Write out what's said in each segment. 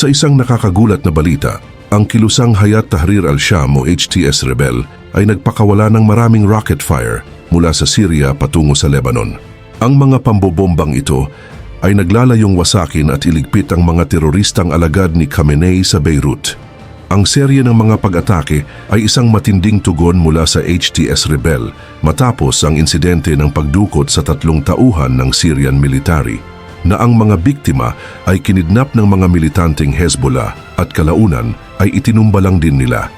Sa isang nakakagulat na balita, ang kilusang Hayat Tahrir al-Sham o HTS Rebel ay nagpakawala ng maraming rocket fire mula sa Syria patungo sa Lebanon. Ang mga pambobombang ito ay naglalayong wasakin at iligpit ang mga teroristang alagad ni Khamenei sa Beirut. Ang serye ng mga pag-atake ay isang matinding tugon mula sa HTS Rebel matapos ang insidente ng pagdukot sa tatlong tauhan ng Syrian military na ang mga biktima ay kinidnap ng mga militanteng Hezbollah at kalaunan ay itinumbalang din nila.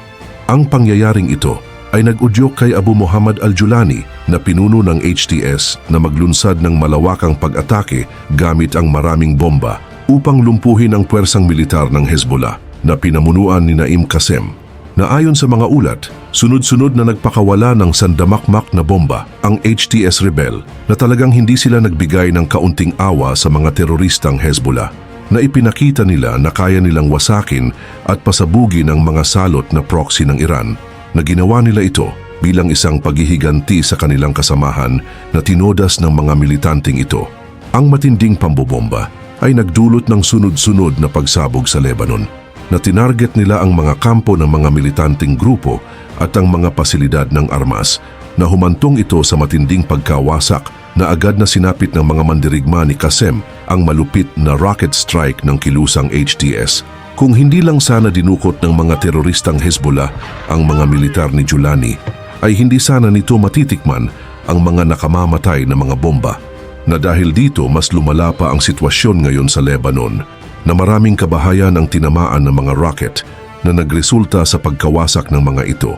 Ang pangyayaring ito ay nag-udyok kay Abu Muhammad al-Julani na pinuno ng HTS na maglunsad ng malawakang pag-atake gamit ang maraming bomba upang lumpuhin ang puwersang militar ng Hezbollah na pinamunuan ni Naim Qasem na ayon sa mga ulat, sunod-sunod na nagpakawala ng sandamakmak na bomba ang HTS Rebel na talagang hindi sila nagbigay ng kaunting awa sa mga teroristang Hezbollah na ipinakita nila na kaya nilang wasakin at pasabugin ang mga salot na proxy ng Iran na ginawa nila ito bilang isang paghihiganti sa kanilang kasamahan na tinodas ng mga militanteng ito. Ang matinding pambobomba ay nagdulot ng sunod-sunod na pagsabog sa Lebanon na tinarget nila ang mga kampo ng mga militanteng grupo at ang mga pasilidad ng armas na humantong ito sa matinding pagkawasak na agad na sinapit ng mga mandirigma ni Kasem ang malupit na rocket strike ng kilusang HTS. Kung hindi lang sana dinukot ng mga teroristang Hezbollah ang mga militar ni Julani, ay hindi sana nito matitikman ang mga nakamamatay na mga bomba na dahil dito mas lumala pa ang sitwasyon ngayon sa Lebanon na maraming kabahayan ang tinamaan ng mga rocket na nagresulta sa pagkawasak ng mga ito.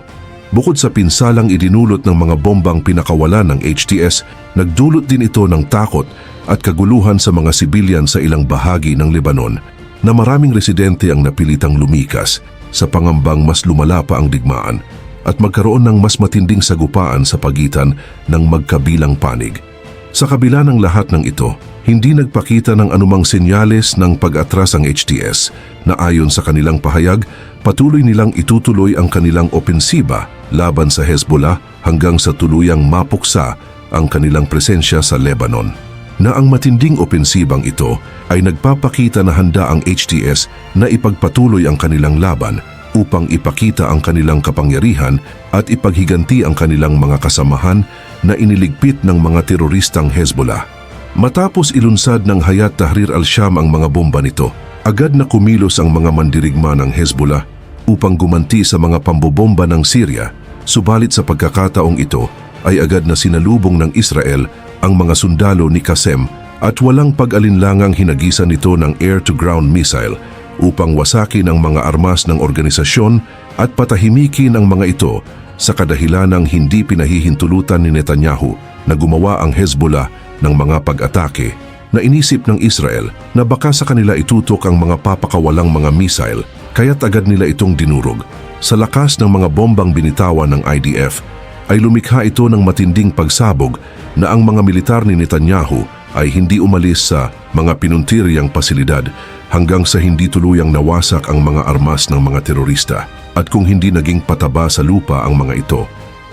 Bukod sa pinsalang idinulot ng mga bombang pinakawalan ng HTS, nagdulot din ito ng takot at kaguluhan sa mga sibilyan sa ilang bahagi ng Lebanon na maraming residente ang napilitang lumikas sa pangambang mas lumala pa ang digmaan at magkaroon ng mas matinding sagupaan sa pagitan ng magkabilang panig. Sa kabila ng lahat ng ito, hindi nagpakita ng anumang senyales ng pag-atras ang HTS na ayon sa kanilang pahayag, patuloy nilang itutuloy ang kanilang opensiba laban sa Hezbollah hanggang sa tuluyang mapuksa ang kanilang presensya sa Lebanon. Na ang matinding opensibang ito ay nagpapakita na handa ang HTS na ipagpatuloy ang kanilang laban upang ipakita ang kanilang kapangyarihan at ipaghiganti ang kanilang mga kasamahan na iniligpit ng mga teroristang Hezbollah. Matapos ilunsad ng Hayat Tahrir al-Sham ang mga bomba nito, agad na kumilos ang mga mandirigma ng Hezbollah upang gumanti sa mga pambobomba ng Syria, subalit sa pagkakataong ito ay agad na sinalubong ng Israel ang mga sundalo ni Qasem at walang pag-alinlangang hinagisan nito ng air-to-ground missile upang wasakin ang mga armas ng organisasyon at patahimikin ang mga ito sa kadahilanang hindi pinahihintulutan ni Netanyahu na gumawa ang Hezbollah ng mga pag-atake na inisip ng Israel na baka sa kanila itutok ang mga papakawalang mga missile kaya't agad nila itong dinurog. Sa lakas ng mga bombang binitawan ng IDF ay lumikha ito ng matinding pagsabog na ang mga militar ni Netanyahu ay hindi umalis sa mga pinuntiryang pasilidad hanggang sa hindi tuluyang nawasak ang mga armas ng mga terorista at kung hindi naging pataba sa lupa ang mga ito.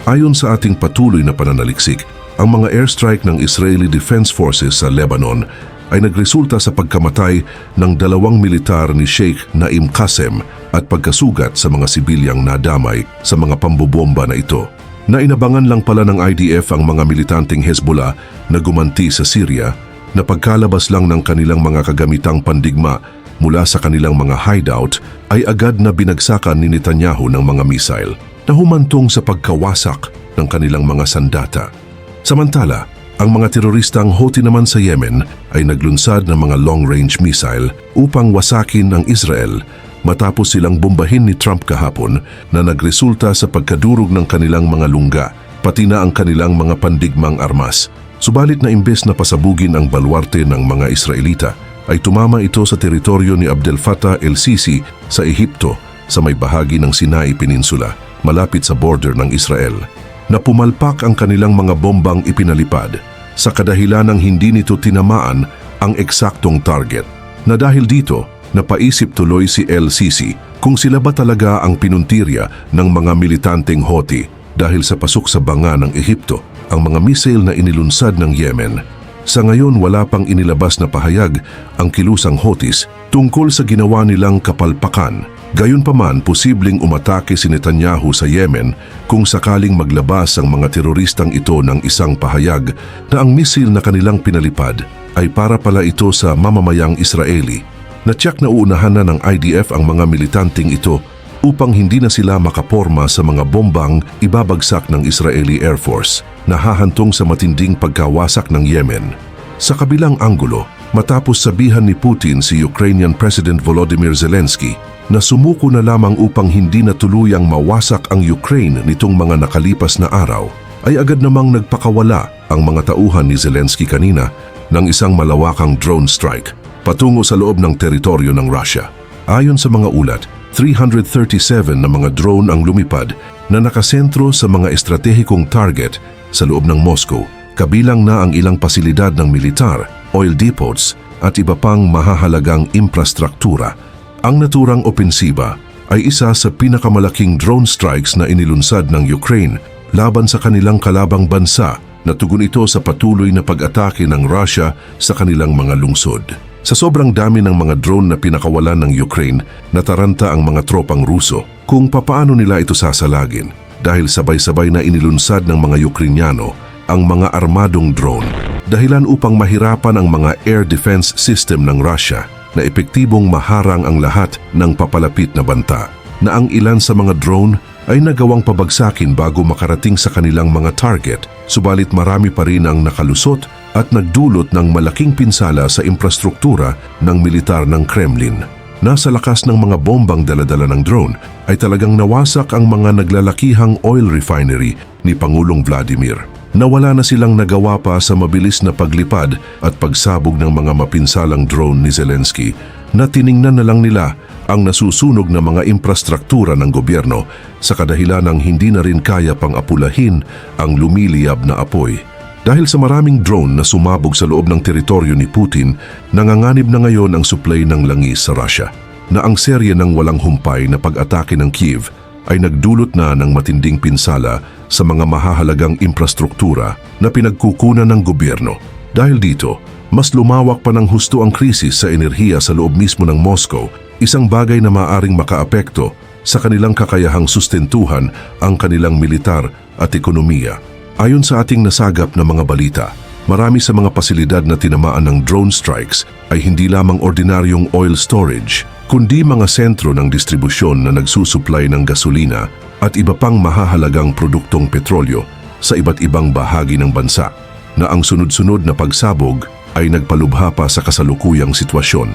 Ayon sa ating patuloy na pananaliksik, ang mga airstrike ng Israeli Defense Forces sa Lebanon ay nagresulta sa pagkamatay ng dalawang militar ni Sheikh Naim Qasem at pagkasugat sa mga sibilyang nadamay sa mga pambobomba na ito. Nainabangan lang pala ng IDF ang mga militanteng Hezbollah na gumanti sa Syria na pagkalabas lang ng kanilang mga kagamitang pandigma mula sa kanilang mga hideout ay agad na binagsakan ni Netanyahu ng mga missile na humantong sa pagkawasak ng kanilang mga sandata. Samantala, ang mga teroristang Houthi naman sa Yemen ay naglunsad ng mga long-range missile upang wasakin ang Israel matapos silang bombahin ni Trump kahapon na nagresulta sa pagkadurog ng kanilang mga lungga, pati na ang kanilang mga pandigmang armas. Subalit na imbes na pasabugin ang balwarte ng mga Israelita, ay tumama ito sa teritoryo ni Abdel Fattah el-Sisi sa Ehipto sa may bahagi ng Sinai Peninsula, malapit sa border ng Israel na pumalpak ang kanilang mga bombang ipinalipad sa kadahilanang hindi nito tinamaan ang eksaktong target. Na dahil dito, napaisip tuloy si LCC kung sila ba talaga ang pinuntirya ng mga militanteng Houthi dahil sa pasok sa banga ng Ehipto ang mga missile na inilunsad ng Yemen. Sa ngayon wala pang inilabas na pahayag ang kilusang Houthis tungkol sa ginawa nilang kapalpakan. Gayunpaman, posibleng umatake si Netanyahu sa Yemen kung sakaling maglabas ang mga teroristang ito ng isang pahayag na ang misil na kanilang pinalipad ay para pala ito sa mamamayang Israeli. Natyak na uunahan na ng IDF ang mga militanting ito upang hindi na sila makaporma sa mga bombang ibabagsak ng Israeli Air Force na hahantong sa matinding pagkawasak ng Yemen. Sa kabilang anggulo, matapos sabihan ni Putin si Ukrainian President Volodymyr Zelensky na sumuko na lamang upang hindi na tuluyang mawasak ang Ukraine nitong mga nakalipas na araw, ay agad namang nagpakawala ang mga tauhan ni Zelensky kanina ng isang malawakang drone strike patungo sa loob ng teritoryo ng Russia. Ayon sa mga ulat, 337 na mga drone ang lumipad na nakasentro sa mga estratehikong target sa loob ng Moscow, kabilang na ang ilang pasilidad ng militar, oil depots at iba pang mahahalagang infrastruktura. Ang naturang opensiba ay isa sa pinakamalaking drone strikes na inilunsad ng Ukraine laban sa kanilang kalabang bansa na tugon ito sa patuloy na pag-atake ng Russia sa kanilang mga lungsod. Sa sobrang dami ng mga drone na pinakawalan ng Ukraine, nataranta ang mga tropang Ruso kung papaano nila ito sasalagin dahil sabay-sabay na inilunsad ng mga Ukrainyano ang mga armadong drone dahilan upang mahirapan ang mga air defense system ng Russia na epektibong maharang ang lahat ng papalapit na banta na ang ilan sa mga drone ay nagawang pabagsakin bago makarating sa kanilang mga target subalit marami pa rin ang nakalusot at nagdulot ng malaking pinsala sa infrastruktura ng militar ng Kremlin. Nasa lakas ng mga bombang daladala ng drone ay talagang nawasak ang mga naglalakihang oil refinery ni Pangulong Vladimir. Nawala na silang nagawa pa sa mabilis na paglipad at pagsabog ng mga mapinsalang drone ni Zelensky na tiningnan na lang nila ang nasusunog na mga infrastruktura ng gobyerno sa kadahilan ng hindi na rin kaya pang apulahin ang lumiliyab na apoy. Dahil sa maraming drone na sumabog sa loob ng teritoryo ni Putin, nanganganib na ngayon ang supply ng langis sa Russia, na ang serye ng walang humpay na pag-atake ng Kiev ay nagdulot na ng matinding pinsala sa mga mahahalagang infrastruktura na pinagkukunan ng gobyerno. Dahil dito, mas lumawak pa ng husto ang krisis sa enerhiya sa loob mismo ng Moscow, isang bagay na maaring makaapekto sa kanilang kakayahang sustentuhan ang kanilang militar at ekonomiya. Ayon sa ating nasagap na mga balita, marami sa mga pasilidad na tinamaan ng drone strikes ay hindi lamang ordinaryong oil storage, kundi mga sentro ng distribusyon na nagsusuplay ng gasolina at iba pang mahahalagang produktong petrolyo sa iba't ibang bahagi ng bansa na ang sunod-sunod na pagsabog ay nagpalubha pa sa kasalukuyang sitwasyon.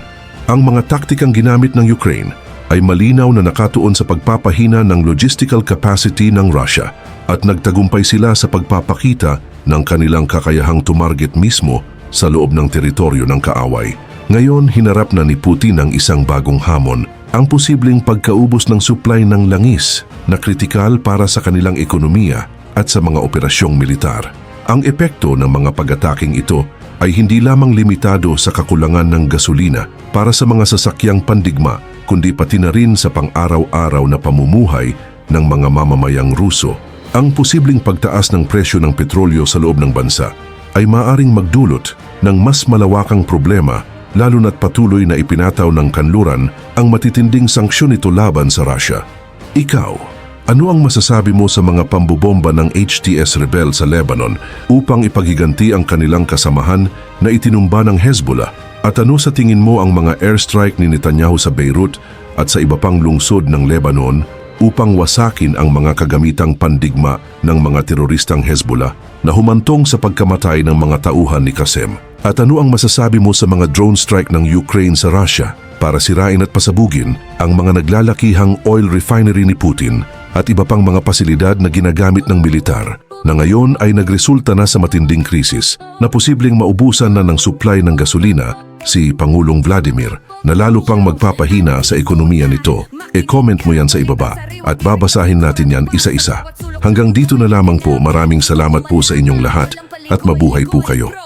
Ang mga taktikang ginamit ng Ukraine ay malinaw na nakatuon sa pagpapahina ng logistical capacity ng Russia at nagtagumpay sila sa pagpapakita ng kanilang kakayahang tumarget mismo sa loob ng teritoryo ng kaaway. Ngayon, hinarap na ni Putin ang isang bagong hamon, ang posibleng pagkaubos ng supply ng langis na kritikal para sa kanilang ekonomiya at sa mga operasyong militar. Ang epekto ng mga pag-ataking ito ay hindi lamang limitado sa kakulangan ng gasolina para sa mga sasakyang pandigma, kundi pati na rin sa pang-araw-araw na pamumuhay ng mga mamamayang Ruso. Ang posibleng pagtaas ng presyo ng petrolyo sa loob ng bansa ay maaring magdulot ng mas malawakang problema lalo na't patuloy na ipinataw ng kanluran ang matitinding sanksyon nito laban sa Russia. Ikaw, ano ang masasabi mo sa mga pambobomba ng HTS rebel sa Lebanon upang ipaghiganti ang kanilang kasamahan na itinumba ng Hezbollah? At ano sa tingin mo ang mga airstrike ni Netanyahu sa Beirut at sa iba pang lungsod ng Lebanon upang wasakin ang mga kagamitang pandigma ng mga teroristang Hezbollah na humantong sa pagkamatay ng mga tauhan ni Qasem? At ano ang masasabi mo sa mga drone strike ng Ukraine sa Russia para sirain at pasabugin ang mga naglalakihang oil refinery ni Putin at iba pang mga pasilidad na ginagamit ng militar na ngayon ay nagresulta na sa matinding krisis na posibleng maubusan na ng supply ng gasolina si Pangulong Vladimir na lalo pang magpapahina sa ekonomiya nito. E-comment mo yan sa ibaba at babasahin natin yan isa-isa. Hanggang dito na lamang po maraming salamat po sa inyong lahat at mabuhay po kayo.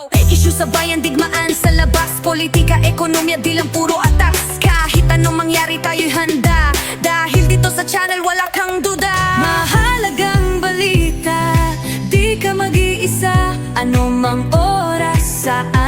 Sa bayan, digmaan sa labas. Politika, ekonomiya, di lang puro atas. Kahit anong mangyari tayo'y handa. Dahil dito sa channel wala kang duda. Mahalagang balita Di ka mag-iisa. Anumang oras, saan